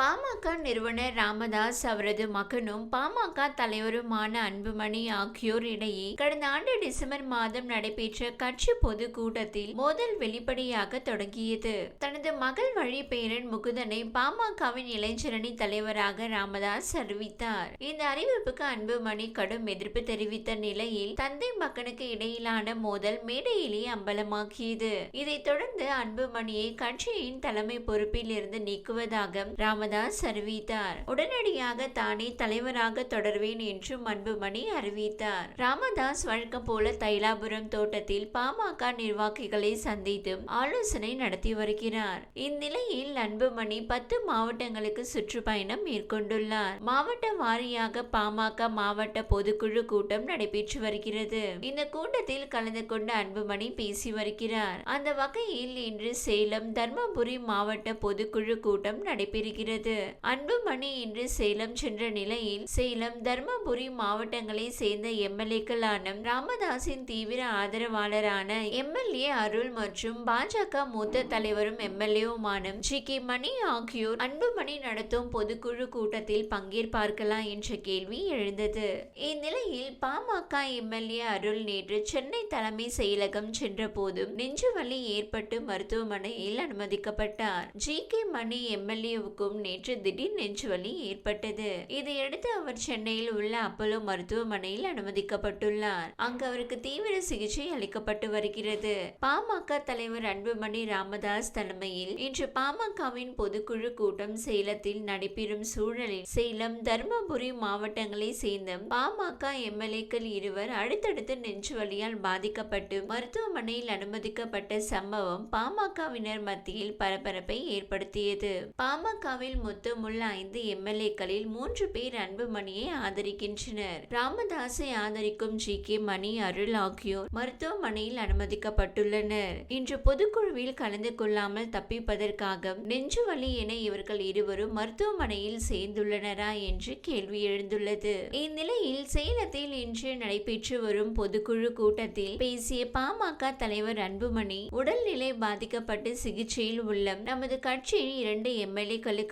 பாமக நிறுவனர் ராமதாஸ் அவரது மகனும் பாமக தலைவருமான அன்புமணி ஆகியோர் இடையே கடந்த ஆண்டு டிசம்பர் மாதம் நடைபெற்ற கட்சி பொது கூட்டத்தில் மோதல் வெளிப்படையாக தொடங்கியது. தனது மகள் வழி பேரன் முகுதனை பாமகவின் இளைஞரணி தலைவராக ராமதாஸ் அறிவித்தார். இந்த அறிவிப்புக்கு அன்புமணி கடும் எதிர்ப்பு தெரிவித்த நிலையில் தந்தை மகனுக்கு இடையிலான மோதல் மேடையிலேயே அம்பலமாக்கியது இதைத் தொடர்ந்து அன்புமணியை கட்சியின் தலைமை பொறுப்பில் இருந்து நீக்குவதாக ராமதாஸ் அறிவித்தார் உடனடியாக தானே தலைவராக தொடர்வேன் என்று அன்புமணி அறிவித்தார். ராமதாஸ் வழக்கம் போல தைலாபுரம் தோட்டத்தில் பாமக நிர்வாகிகளை சந்தித்தும் ஆலோசனை நடத்தி வருகிறார். இந்நிலையில் அன்புமணி பத்து மாவட்டங்களுக்கு சுற்றுப்பயணம் மேற்கொண்டுள்ளார். மாவட்ட வாரியாக பாமக மாவட்ட பொதுக்குழு கூட்டம் நடைபெற்று வருகிறது. இந்த கூட்டத்தில் கலந்து கொண்ட அன்புமணி பேசி வருகிறார். அந்த வகையில் இன்று சேலம் தர்மபுரி மாவட்ட பொதுக்குழு கூட்டம் நடைபெறுகிறது. வருகிறது. அன்புமணி இன்று சேலம் சென்ற நிலையில் சேலம் தர்மபுரி மாவட்டங்களை சேர்ந்த எம்எல்ஏக்களான ராமதாஸின் தீவிர ஆதரவாளரான எம்எல்ஏ அருள் மற்றும் பாஜக மூத்த தலைவரும் எம்எல்ஏவுமான ஜி. கே. மணி ஆகியோர் அன்புமணி நடத்தும் பொதுக்குழு கூட்டத்தில் பங்கேற்பார்களா என்ற கேள்வி எழுந்தது. இந்நிலையில் பாமக எம்எல்ஏ அருள் நேற்று சென்னை தலைமை செயலகம் சென்ற போதும் நெஞ்சுவலி ஏற்பட்டு மருத்துவமனையில் அனுமதிக்கப்பட்டார். ஜி. கே. மணி எம்எல்ஏவுக்கும் நேற்று திடீர் நெஞ்சுவலி ஏற்பட்டது. இதையடுத்து அவர் சென்னையில் உள்ள அப்போலோ மருத்துவமனையில் அனுமதிக்கப்பட்டுள்ளார். அங்கு அவருக்கு தீவிர சிகிச்சை அளிக்கப்பட்டு வருகிறது. பாமக தலைவர் அன்புமணி ராமதாஸ் தலைமையில் இன்று பாமகவின் பொதுக்குழு கூட்டம் சேலத்தில் நடைபெறும் சூழலில் சேலம் தர்மபுரி மாவட்டங்களை சேர்ந்த பாமக எம்எல்ஏக்கள் இருவர் அடுத்தடுத்து நெஞ்சுவலியால் பாதிக்கப்பட்டு மருத்துவமனையில் அனுமதிக்கப்பட்ட சம்பவம் பாமகவினர் மத்தியில் பரபரப்பை ஏற்படுத்தியது. பாமகவில் மொத்தமுள்ள ஐந்து எம்எல்ஏக்களில் மூன்று பேர் அன்புமணியை ஆதரிக்கின்றனர். ராமதாஸை ஆதரிக்கும் ஜி. கே. மணி அருள் ஆகியோர் மருத்துவமனையில் அனுமதிக்கப்பட்டுள்ளனர். இன்று பொதுக்குழுவில் கலந்து கொள்ளாமல் தப்பிப்பதற்காக நெஞ்சுவலி என இவர்கள் இருவரும் மருத்துவமனையில் சேர்ந்துள்ளனரா என்று கேள்வி எழுந்துள்ளது. இந்நிலையில் சேலத்தில் இன்று நடைபெற்று வரும் பொதுக்குழு கூட்டத்தில் பேசிய பாமக தலைவர் அன்புமணி உடல்நிலை பாதிக்கப்பட்டு சிகிச்சையில் உள்ள நமது கட்சியின் இரண்டு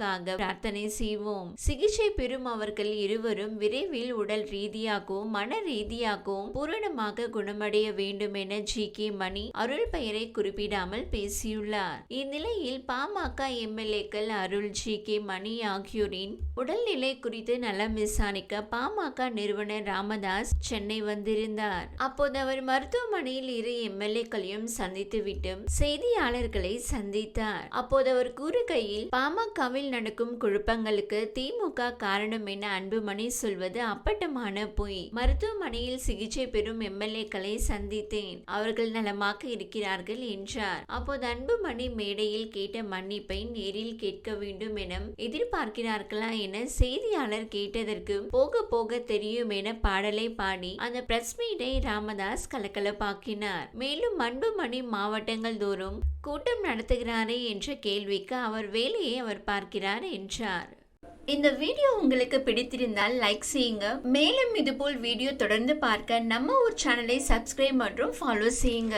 எம்எல்ஏக்களுக்காக பிரார்த்தனை செய்வோம். சிகிச்சை பெறும் அவர்கள் இருவரும் விரைவில் உடல் ரீதியாகவும் மன ரீதியாகவும் பூரணமாக குணமடைய வேண்டும் என ஜி. கே. மணி அருள் பெயரை குறிப்பிடாமல் பேசியுள்ளார். இந்நிலையில் பாமக எம்எல்ஏக்கள் அருள் ஜி. கே. மணி ஆகியோரின் உடல்நிலை குறித்து நலம் விசாரிக்க பாமக நிறுவனர் ராமதாஸ் சென்னை வந்திருந்தார். அப்போது அவர் மருத்துவமனையில் இரு எம்எல்ஏக்களையும் சந்தித்துவிட்டு செய்தியாளர்களை சந்தித்தார். அப்போது அவர் கூறுகையில் பாமகவில் நடக்கும் குழப்பங்களுக்கு திமுக காரணம் என அன்புமணி சொல்வது அப்பட்டமான பொய். மருத்துவமனையில் சிகிச்சை பெறும் எம்எல்ஏக்களை சந்தித்தேன். அவர்கள் நலமாக இருக்கிறார்கள் என்றார். அப்போது அன்புமணி மேடையில் கேட்ட மன்னிப்பை நேரில் கேட்க வேண்டும் என எதிர்பார்க்கிறார்களா என செய்தியாளர் கேட்டதற்கு போக போக தெரியும் என பாடலை பாடி அந்த பிரஸ் மீட்டை ராமதாஸ் கலக்கலப்பாக்கினார் மேலும் அன்புமணி மாவட்டங்கள் தோறும் கூட்டம் நடத்துகிறாரே என்ற கேள்விக்கு அவர் வேலையை அவர் பார்க்கிறார் என்றார். இந்த வீடியோ உங்களுக்கு பிடித்திருந்தால் லைக் செய்யுங்க. மேலும் இதுபோல் வீடியோ தொடர்ந்து பார்க்க நம்ம ஒரு சேனலை சப்ஸ்கிரைப் மற்றும் ஃபாலோ செய்யுங்க.